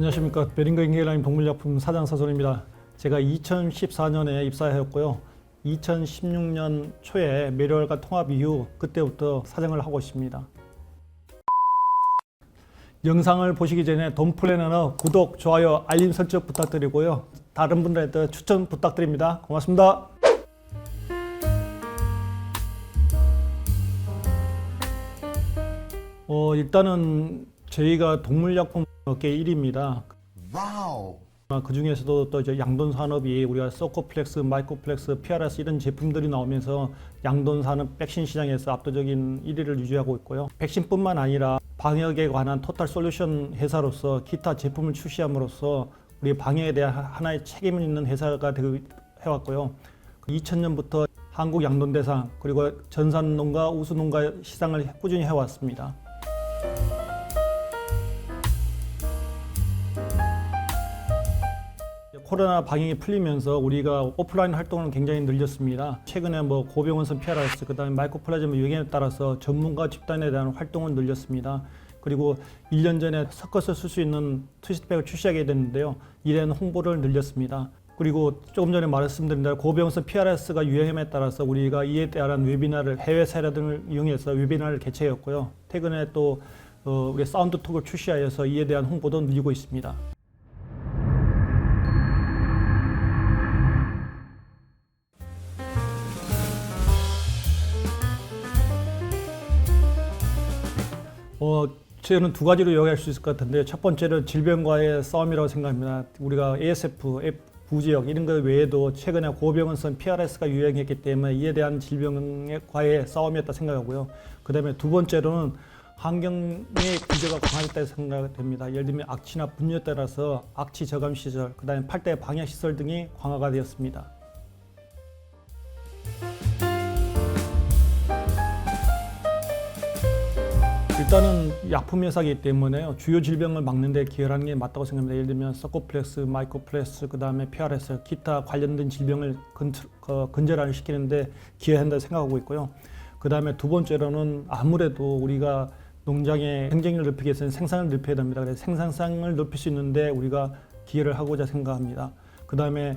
안녕하십니까 베링거 인계라인 동물약품 사장 사손입니다. 제가 2014년에 입사하였고요. 2016년 초에 메리얼과 통합 이후 그때부터 사장을 하고 있습니다. 영상을 보시기 전에 돈플래너너 구독, 좋아요, 알림 설정 부탁드리고요. 다른 분들한테 추천 부탁드립니다. 고맙습니다. 어, 일단은 저희가 동물약품 업계 1위입니다. Wow. 그 중에서도 또 양돈 산업이 우리가 소코플렉스, 마이코플렉스, PRS 이런 제품들이 나오면서 양돈 산업 백신 시장에서 압도적인 1위를 유지하고 있고요. 백신뿐만 아니라 방역에 관한 토탈 솔루션 회사로서 기타 제품을 출시함으로써 우리 방역에 대한 하나의 책임을 있는 회사가 되고 해왔고요. 2000년부터 한국 양돈대상 그리고 전산농가, 우수농가 시상을 꾸준히 해왔습니다. 코로나 방역이 풀리면서 우리가 오프라인 활동을 굉장히 늘렸습니다. 최근에 뭐 고병원성 PRS, 그다음에 마이코플라즈마 유행에 따라서 전문가 집단에 대한 활동을 늘렸습니다. 그리고 1년 전에 섞어서 쓸 수 있는 트위스트백을 출시하게 됐는데요. 이런 홍보를 늘렸습니다. 그리고 조금 전에 말씀드린 대로 고병원성 PRS가 유행함에 따라서 우리가 이에 대한 웨비나를 해외 사례 등을 이용해서 웨비나를 개최했고요. 최근에 또 어, 우리 사운드톡을 출시하여서 이에 대한 홍보도 늘리고 있습니다. 어, 저는 두 가지로 요약할 수 있을 것 같은데 첫 번째는 질병과의 싸움이라고 생각합니다. 우리가 ASF, 부지역 이런 것 외에도 최근에 고병원성 PRS가 유행했기 때문에 이에 대한 질병과의 싸움이었다 생각하고요. 그다음에 두 번째로는 환경의 규제가 강화됐다 생각됩니다. 예를 들면 악취나 분뇨에 따라서 악취 저감 시설, 그다음에 팔대 방역 시설 등이 강화가 되었습니다. 일단은 약품 회사이기 때문에 주요 질병을 막는 데 기여하는 게 맞다고 생각합니다. 예를 들면 서코플렉스, 마이코플렉스, 그다음에 PRS, 기타 관련된 질병을 근, 어, 근절을 시키는데 기여한다 생각하고 있고요. 그다음에 두 번째로는 아무래도 우리가 농장의 경쟁력을 높이기 위해서는 생산을 높여야 됩니다. 그래서 생산성을 높일 수 있는데 우리가 기여를 하고자 생각합니다. 그다음에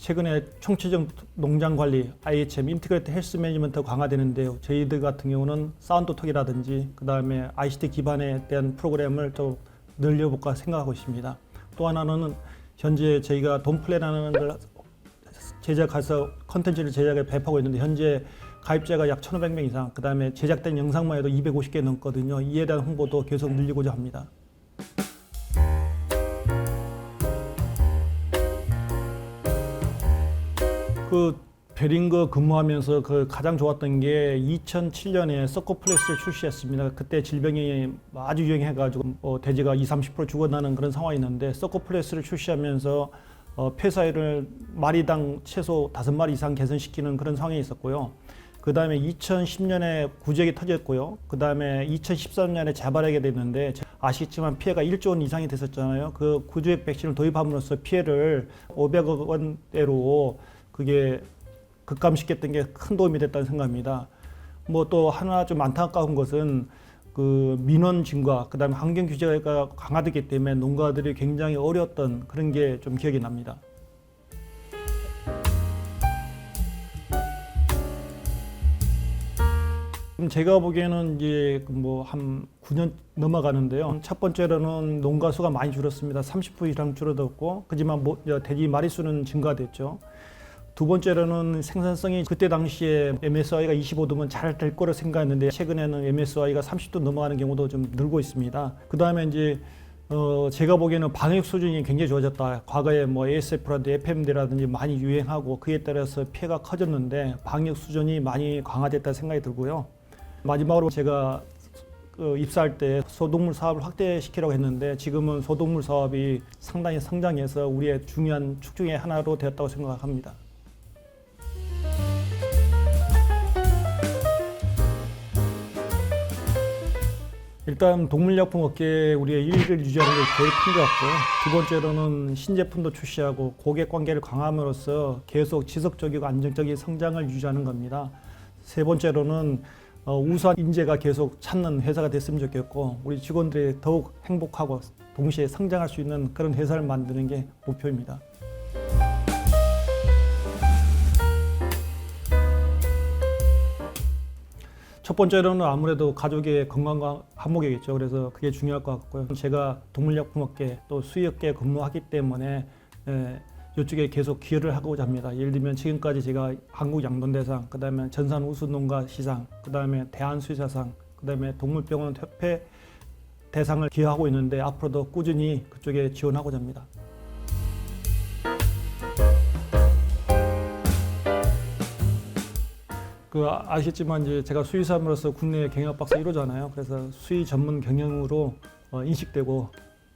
최근에 총체적 농장 관리 IHM 인티그레이트 헬스 매니지먼트 강화되는데요. 저희들 같은 경우는 사운드 톡이라든지 그다음에 ICT 기반에 대한 프로그램을 좀 늘려볼까 생각하고 있습니다. 또 하나는 현재 저희가 돈플레라는 걸 제작해서 컨텐츠를 제작해 배포하고 있는데 현재 가입자가 약 1,500명 이상, 그다음에 제작된 영상만 해도 250개 넘거든요. 이에 대한 홍보도 계속 늘리고자 합니다. 그 베링거 근무하면서 그 가장 좋았던 게 2007년에 서코플렉스를 출시했습니다. 그때 질병이 아주 유행해가지고 뭐 돼지가 20, 30% 죽어나는 그런 상황이었는데 서코플렉스를 출시하면서 어, 폐사율을 마리당 최소 다섯 마리 이상 개선시키는 그런 상황이 있었고요. 그 다음에 2010년에 구제기 터졌고요. 그 다음에 2013년에 재발하게 됐는데 아시겠지만 피해가 1조 원 이상이 됐었잖아요. 그 구조액 백신을 도입함으로써 피해를 500억 원대로 그게 급감시켰던 게 큰 도움이 됐다는 생각합니다. 뭐 또 하나 좀 안타까운 것은 그 민원 증가, 그다음에 환경 규제가 강화되기 때문에 농가들이 굉장히 어려웠던 그런 게 좀 기억이 납니다. 제가 보기에는 이제 뭐 한 9년 넘어가는데요. 첫 번째로는 농가 수가 많이 줄었습니다. 30% 이상 줄어들었고, 그지만 뭐 돼지 마리 수는 증가됐죠. 두 번째로는 생산성이 그때 당시에 MSI가 25도면 잘 될 거라 생각했는데 최근에는 MSI가 30도 넘어가는 경우도 좀 늘고 있습니다. 그 다음에 이제 어 제가 보기에는 방역 수준이 굉장히 좋아졌다. 과거에 뭐 ASF라든지 FMD라든지 많이 유행하고 그에 따라서 피해가 커졌는데 방역 수준이 많이 강화됐다 생각이 들고요. 마지막으로 제가 그 입사할 때 소동물 사업을 확대시키려고 했는데 지금은 소동물 사업이 상당히 성장해서 우리의 중요한 축 중의 하나로 되었다고 생각합니다. 일단 동물약품 업계에 우리가 1위를 유지하는 게 제일 큰 것 같고요. 두 번째로는 신제품도 출시하고 고객 관계를 강함으로써 계속 지속적이고 안정적인 성장을 유지하는 겁니다. 세 번째로는 어, 우수한 인재가 계속 찾는 회사가 됐으면 좋겠고 우리 직원들이 더욱 행복하고 동시에 성장할 수 있는 그런 회사를 만드는 게 목표입니다. 첫 번째로는 아무래도 가족의 건강과 한목이겠죠. 그래서 그게 중요할 것 같고요. 제가 동물약품업계 또 수의업계에 근무하기 때문에 에, 이쪽에 계속 기여를 하고자 합니다. 예를 들면 지금까지 제가 한국양돈대상, 그다음에 전산 우수농가 시상, 그다음에 대한수의사상, 그다음에 동물병원 협회 대상을 기여하고 있는데 앞으로도 꾸준히 그쪽에 지원하고자 합니다. 그 아- 아시겠지만 이제 제가 수의사로서 국내 경영 박사 1호잖아요. 그래서 수의 전문 경영으로 어, 인식되고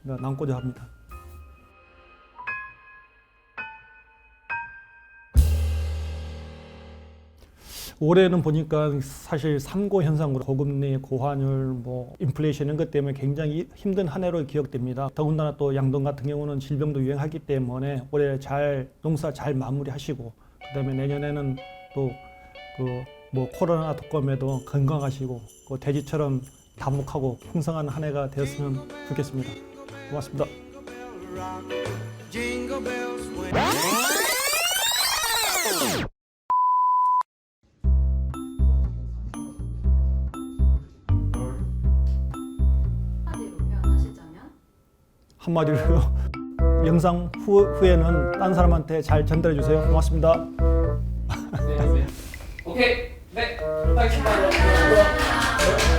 남고자 합니다. 올해는 보니까 사실 삼고 현상으로 고금리, 고환율, 뭐 인플레이션 이런 것 때문에 굉장히 힘든 한 해로 기억됩니다. 더군다나 또 양동 같은 경우는 질병도 유행하기 때문에 올해 잘 농사 잘 마무리하시고 그다음에 내년에는 또 그 뭐 코로나 독감에도 건강하시고 그 돼지처럼 다목하고 풍성한 한 해가 되었으면 좋겠습니다. 고맙습니다. 한마디로요. 영상 후, 후에는 딴 사람한테 잘 전달해 주세요. 고맙습니다. 네, 네. 오케이. 네. 알겠습니다.